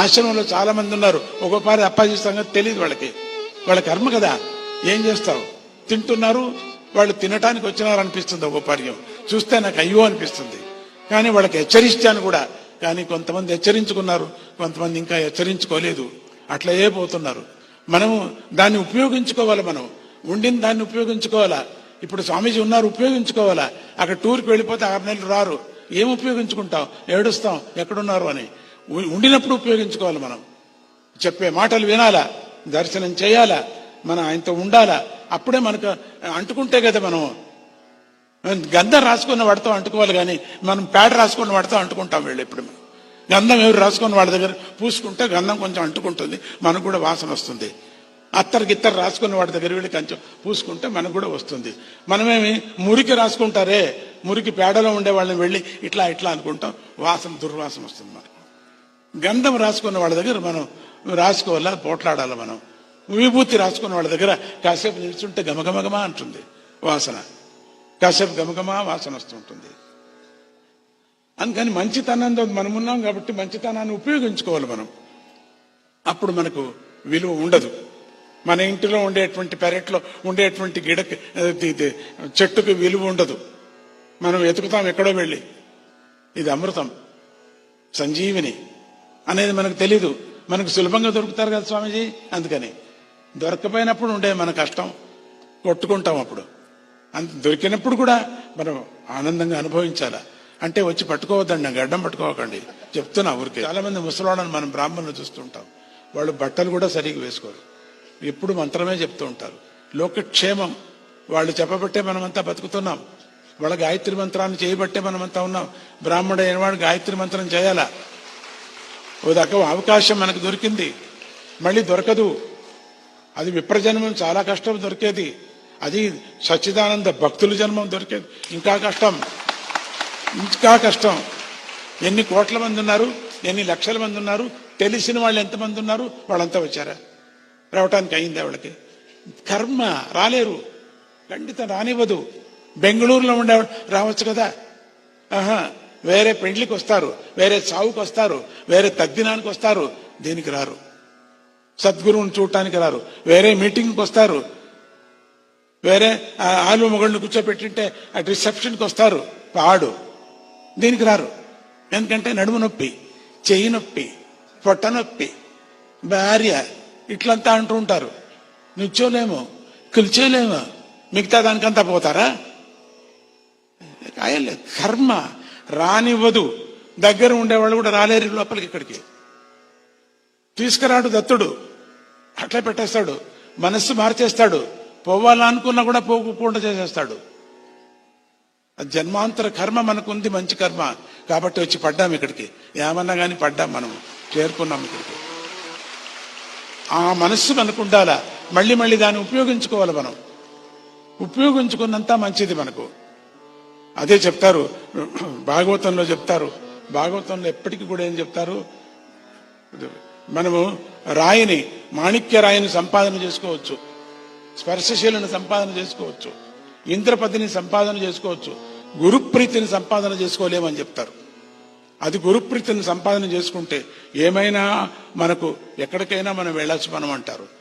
ఆశ్రమంలో చాలా మంది ఉన్నారు. ఒక్కోపారి అప్పాజీ సంగతి తెలియదు వాళ్ళకి. వాళ్ళ కర్మ కదా. ఏం చేస్తావు? తింటున్నారు. వాళ్ళు తినటానికి వచ్చినారు అనిపిస్తుంది ఒక్కోపార్యం చూస్తే నాకు అయ్యో అనిపిస్తుంది. కానీ వాళ్ళకి హెచ్చరించాను కూడా. కానీ కొంతమంది హెచ్చరించుకున్నారు. కొంతమంది ఇంకా హెచ్చరించుకోలేదు. అట్లే పోతున్నారు. మనము దాన్ని ఉపయోగించుకోవాలి మనం. ఉండిన దాన్ని ఉపయోగించుకోవాలా? ఇప్పుడు స్వామీజీ ఉన్నారు ఉపయోగించుకోవాలా? అక్కడ టూర్కి వెళ్ళిపోతే ఆరు నెలలు రారు. ఏం ఉపయోగించుకుంటాం ఏడుస్తాం. ఎక్కడున్నారు అని. ఉండినప్పుడు ఉపయోగించుకోవాలి మనం. చెప్పే మాటలు వినాలా దర్శనం చేయాలా మనం ఆయనతో ఉండాలా అప్పుడే మనకు అంటుకుంటే కదా మనం. గంధం రాసుకున్న వాడితో అంటుకోవాలి కానీ మనం పేడ రాసుకున్న వాడితో అంటుకుంటాం వీళ్ళు ఇప్పుడు గంధం ఎవరు రాసుకున్న వాళ్ళ దగ్గర పూసుకుంటే గంధం కొంచెం అంటుకుంటుంది మనకు కూడా వాసన వస్తుంది. అత్తరు గిత్తరు రాసుకున్న వాడి దగ్గర వెళ్ళి కొంచెం పూసుకుంటే మనకు కూడా వస్తుంది. మనమేమి మురికి రాసుకుంటారే మురికి పేడలో ఉండే వాళ్ళని వెళ్ళి ఇట్లా ఇట్లా అనుకుంటాం వాసన దుర్వాసన వస్తుంది మనకు గంధం రాసుకున్న వాళ్ళ దగ్గర మనం రాసుకోవాలా? పోట్లాడాలి మనం? విభూతి రాసుకున్న వాళ్ళ దగ్గర కాసేపు నిల్చుంటే గమగమగమా అంటుంది వాసన. కాసేపు గమగమా వాసన వస్తుంటుంది. అందుకని మంచితనంతో మనం ఉన్నాం కాబట్టి మంచితనాన్ని ఉపయోగించుకోవాలి మనం. అప్పుడు మనకు విలువ ఉండదు. మన ఇంటిలో ఉండేటువంటి పెరట్లో ఉండేటువంటి గిడకి చెట్టుకు విలువ ఉండదు. మనం వెతుకుతాం ఎక్కడో వెళ్ళి. ఇది అమృతం. సంజీవిని. అనేది మనకు తెలీదు. మనకు సులభంగా దొరుకుతారు కదా స్వామీజీ? అందుకని. దొరకపోయినప్పుడు ఉండే మన కష్టం. కొట్టుకుంటాం అప్పుడు. అంత దొరికినప్పుడు కూడా మనం ఆనందంగా అనుభవించాలా? అంటే వచ్చి పట్టుకోవద్దండి గడ్డం పట్టుకోకండి. చెప్తున్నా ఊరికి. చాలా మంది ముసలాళ్ళని మనం బ్రాహ్మణులు చూస్తుంటాం వాళ్ళు బట్టలు కూడా సరిగ్గా వేసుకోరు. ఎప్పుడు మంత్రమే చెప్తూ ఉంటారు. లోకక్షేమం. వాళ్ళు చెప్పబట్టే మనమంతా బతుకుతున్నాం. వాళ్ళ గాయత్రి మంత్రాన్ని చేయబట్టే మనమంతా ఉన్నాం. బ్రాహ్మణ అయిన వాడు గాయత్రి మంత్రం చేయాలా? ఓ దక్క అవకాశం మనకు దొరికింది. మళ్ళీ దొరకదు. అది విప్రజన్మం చాలా కష్టం దొరికేది. అది సచ్చిదానంద భక్తుల జన్మం దొరికేది. ఇంకా కష్టం. ఇంకా కష్టం. ఎన్ని కోట్ల మంది ఉన్నారు? ఎన్ని లక్షల మంది ఉన్నారు? తెలిసిన వాళ్ళు ఎంతమంది ఉన్నారు? వాళ్ళంతా వచ్చారా? రావటానికి అయింది వాళ్ళకి? కర్మ రాలేరు. ఖండితం రానివ్వదు. బెంగళూరులో ఉండే రావచ్చు కదా. ఆహా. వేరే పెండ్లికి వస్తారు వేరే చావుకు వస్తారు వేరే తద్దినానికి వస్తారు దీనికి రారు? సద్గురువుని చూడటానికి రారు వేరే మీటింగ్కి వస్తారు వేరే ఆలు మొగళ్ళని కూర్చోబెట్టింటే ఆ రిసెప్షన్కి వస్తారు పాడు దీనికి రారు? ఎందుకంటే నడుము నొప్పి చెయ్యి నొప్పి పొట్ట నొప్పి భార్య ఇట్లంతా అంటూ ఉంటారు. నిల్చోలేము కూర్చోలేము మిగతా దానికంతా పోతారా? కాయలేదు కర్మ రానివ్వదు. దగ్గర ఉండేవాళ్ళు కూడా రాలేరు లోపలికి ఇక్కడికి. తీసుకురాడు దత్తుడు. అట్లా పెట్టేస్తాడు. మనస్సు మార్చేస్తాడు. పోవాలనుకున్నా కూడా పోకుండా చేసేస్తాడు. జన్మాంతర కర్మ మనకుంది మంచి కర్మ. కాబట్టి వచ్చి పడ్డాం ఇక్కడికి. ఏమన్నా కానీ పడ్డాం మనం. చేరుకున్నాం ఇక్కడికి. ఆ మనస్సు మనకు ఉండాలా? మళ్ళీ మళ్ళీ దాన్ని ఉపయోగించుకోవాలి మనం. ఉపయోగించుకున్నంత మంచిది మనకు. అదే చెప్తారు. భాగవతంలో చెప్తారు. భాగవతంలో ఎప్పటికీ కూడా ఏం చెప్తారు? మనము రాయిని మాణిక్య రాయిని సంపాదన చేసుకోవచ్చు. స్పర్శశీలను సంపాదన చేసుకోవచ్చు. ఇంద్రపతిని సంపాదన చేసుకోవచ్చు. గురుప్రీతిని సంపాదన చేసుకోలేమని చెప్తారు. అది గురుప్రీతిని సంపాదన చేసుకుంటే ఏమైనా మనకు ఎక్కడికైనా మనం వెళ్ళచ్చు మనం అంటారు.